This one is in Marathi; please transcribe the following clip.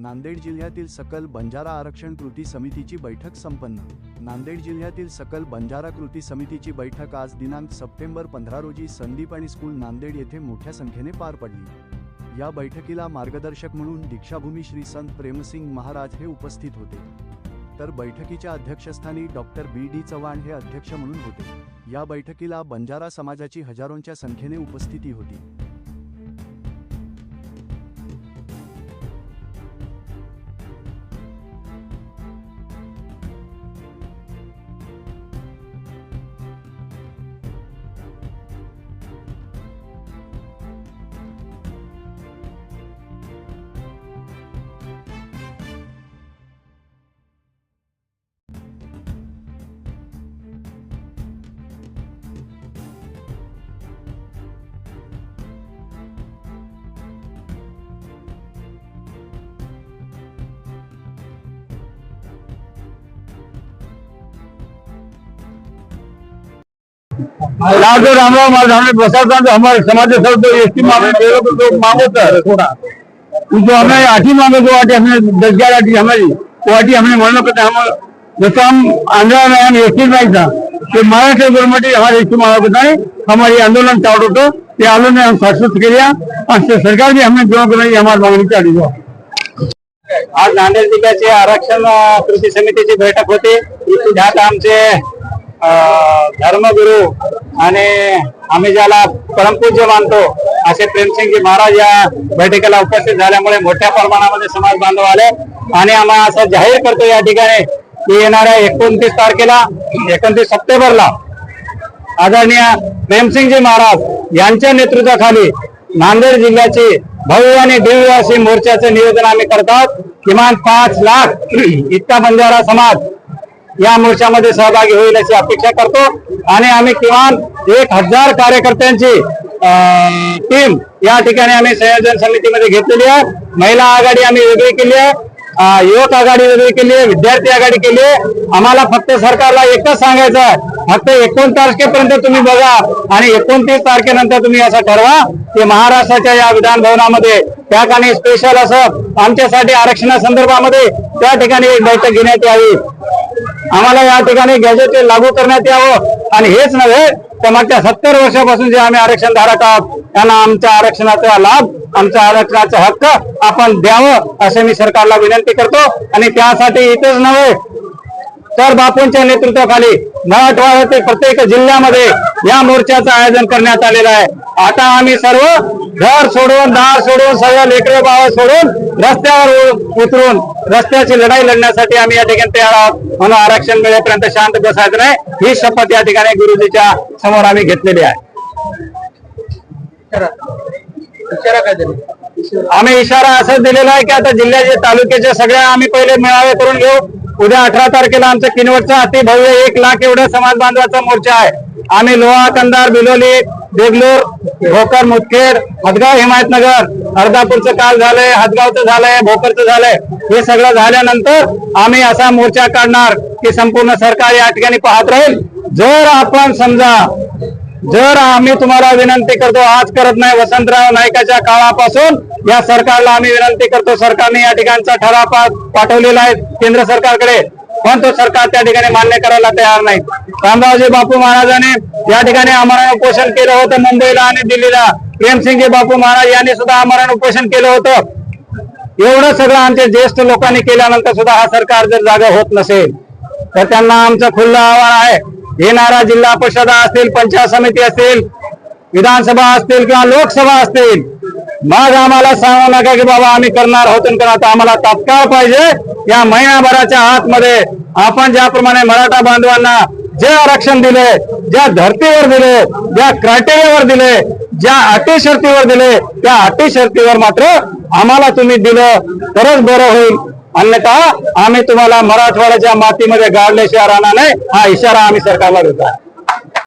नांदेड जिल्ह्यातील सकल बंजारा आरक्षण कृती समितीची बैठक संपन्न. नांदेड जिल्ह्यातील सकल बंजारा कृती समितीची बैठक आज दिनांक सप्टेंबर पंधरा रोजी संदीप आणि स्कूल नांदेड येथे मोठ्या संख्येने पार पडली. या बैठकीला मार्गदर्शक म्हणून दीक्षाभूमी श्री संत प्रेमसिंग महाराज हे उपस्थित होते. तर बैठकीच्या अध्यक्षस्थानी डॉक्टर बी. डी. चव्हाण हे अध्यक्ष म्हणून होते. या बैठकीला बंजारा समाजाची हजारोंच्या संख्येने उपस्थिती होती. लाडो रामराव महाराज हमने प्रसाद हमारे समाज से सब एस टी मांगे लोग लोग मांगो था थोड़ा जो हमें आठी मांगे वो आठी हमने दस ग्यारह आठी हमारी वो आठी हमने म्हणणं करते हम जसं हम आंध्रा में हम एस टी नाही था ते महाराष्ट्र गव्हर्नमेंट हमारे एस टी मांगत नाही हमारी आंदोलन चालत होतं ते आंदोलन हम शाश्वत केल्या आणि सरकार भी हमने जो नाही हमारी मागणी चालू आहे. आज नांदेड जिल्ह्याचे आरक्षण अ, कृती समितीची बैठक होती त्यात आमचे अ, धर्मगुरु आणि आम्ही ज्याला परमपूज्य मानतो असे प्रेमसिंगजी महाराज या बैठकीला उपस्थित झाल्यामुळे मोठ्या प्रमाणामध्ये समाज बांधव आले. आणि आम्हाला असं जाहीर करतो या ठिकाणी की येणाऱ्या एकोणतीस तारखेला एकोणतीस सप्टेंबरला आदरणीय प्रेमसिंगजी महाराज यांच्या नेतृत्वाखाली नांदेड जिल्ह्याचे भव्य आणि दिव्य मोर्चाचे नियोजन आम्ही करतात किमान पाच लाख इतका बंजारा समाज या मोर्चामध्ये सहभागी होईल अशी अपेक्षा करतो. आणि आम्ही किमान एक हजार कार्यकर्त्यांची टीम या ठिकाणी आम्ही संयोजन समितीमध्ये घेतलेली आहे. महिला आघाडी आम्ही वेगळी केली आहे. युवक आघाडी वेगळी केली आहे. विद्यार्थी आघाडी केली आहे. आम्हाला फक्त सरकारला एकच सांगायचं आहे. फक्त एकोण तारखेपर्यंत तुम्ही बघा आणि एकोणतीस तारखेनंतर तुम्ही असं ठरवा की महाराष्ट्राच्या या विधान भवनामध्ये त्या ठिकाणी स्पेशल असं आमच्यासाठी आरक्षणासंदर्भामध्ये त्या ठिकाणी एक बैठक घेण्यात यावी. आम्हाला या ठिकाणी गॅजेट लागू करण्यात यावं. आणि हेच नव्हे तर मागच्या सत्तर वर्षापासून जे आम्ही आरक्षण धारक आहोत त्यांना आमच्या आरक्षणाचा लाभ आमच्या आरक्षणाचा हक्क आपण द्यावं असे मी सरकारला विनंती करतो. आणि त्यासाठी इथेच नव्हे तर बापूंच्या नेतृत्वाखाली मराठवाड्यातील ते प्रत्येक जिल्ह्यामध्ये या मोर्चाचं आयोजन करण्यात आलेलं आहे. आता आम्ही सर्व घर सोडून दार सोडून सर्व लेकरे बाळ सोडून रस्त्यावर उतरून रस्त्याची लढाई लढण्यासाठी आम्ही या ठिकाणी तयार आहोत. म्हणून आरक्षण मिळेपर्यंत शांत बसायचं नाही. ही शपथ या ठिकाणी गुरुजीच्या समोर आम्ही घेतलेली आहे. आम्ही इशारा असं दिलेला आहे की आता जिल्ह्याचे तालुक्याचे सगळ्या आम्ही पहिले मेळावे करून घेऊ. उद्या अठरा तारखेला आमच्या किनवटचा अति भव्य एक लाख एवढा समाज बांधवाचा मोर्चा आहे. आम्ही लोहा कंदार बिलोली देगलूर भोकर मुदखेड हदगाव हिमायतनगर अर्धापूरचं काल झालंय हदगावचं झालंय भोकरचं झालंय. हे सगळं झाल्यानंतर आम्ही असा मोर्चा काढणार की संपूर्ण सरकार या ठिकाणी पाहत राहील. जर आपण समजा जर आम्ही तुम्हाला विनंती करतो आज करत नाही वसंतराव नाईकाच्या काळापासून या सरकारला आम्ही विनंती करतो सरकारने या ठिकाणचा ठराव पाठवलेला आहे केंद्र सरकारकडे. पण तो सरकार त्या ठिकाणी मान्य करायला तयार नाही. रामरावजी बापू महाराजांनी या ठिकाणी आमरण उपोषण केलं होतं मुंबईला आणि दिल्लीला. प्रेमसिंगजी बापू महाराज यांनी सुद्धा आमरण उपोषण केलं होतं. एवढं सगळं आमच्या ज्येष्ठ लोकांनी केल्यानंतर सुद्धा हा सरकार जर जागा होत नसेल तर त्यांना आमचं खुल्लं आव्हान आहे. येणारा जिल्हा परिषदा असतील पंचायत समिती असतील विधानसभा असतील किंवा लोकसभा असतील मग आम्हाला सांगू नका की बाबा आम्ही करणार आहोत करणार आम्हाला तात्काळ पाहिजे. या महिनाभराच्या आतमध्ये आपण ज्याप्रमाणे मराठा बांधवांना जे आरक्षण दिले ज्या धर्तीवर दिले ज्या क्रायटेरियावर दिले ज्या अटी शर्तीवर दिले त्या अटी शर्तीवर मात्र आम्हाला तुम्ही दिलं तरच बरं होईल. अन्यथा आम्ही तुम्हाला मराठवाड्याच्या मातीमध्ये गाडल्याशिवाय राहणार नाही. हा इशारा आम्ही सरकारला देतो. आहे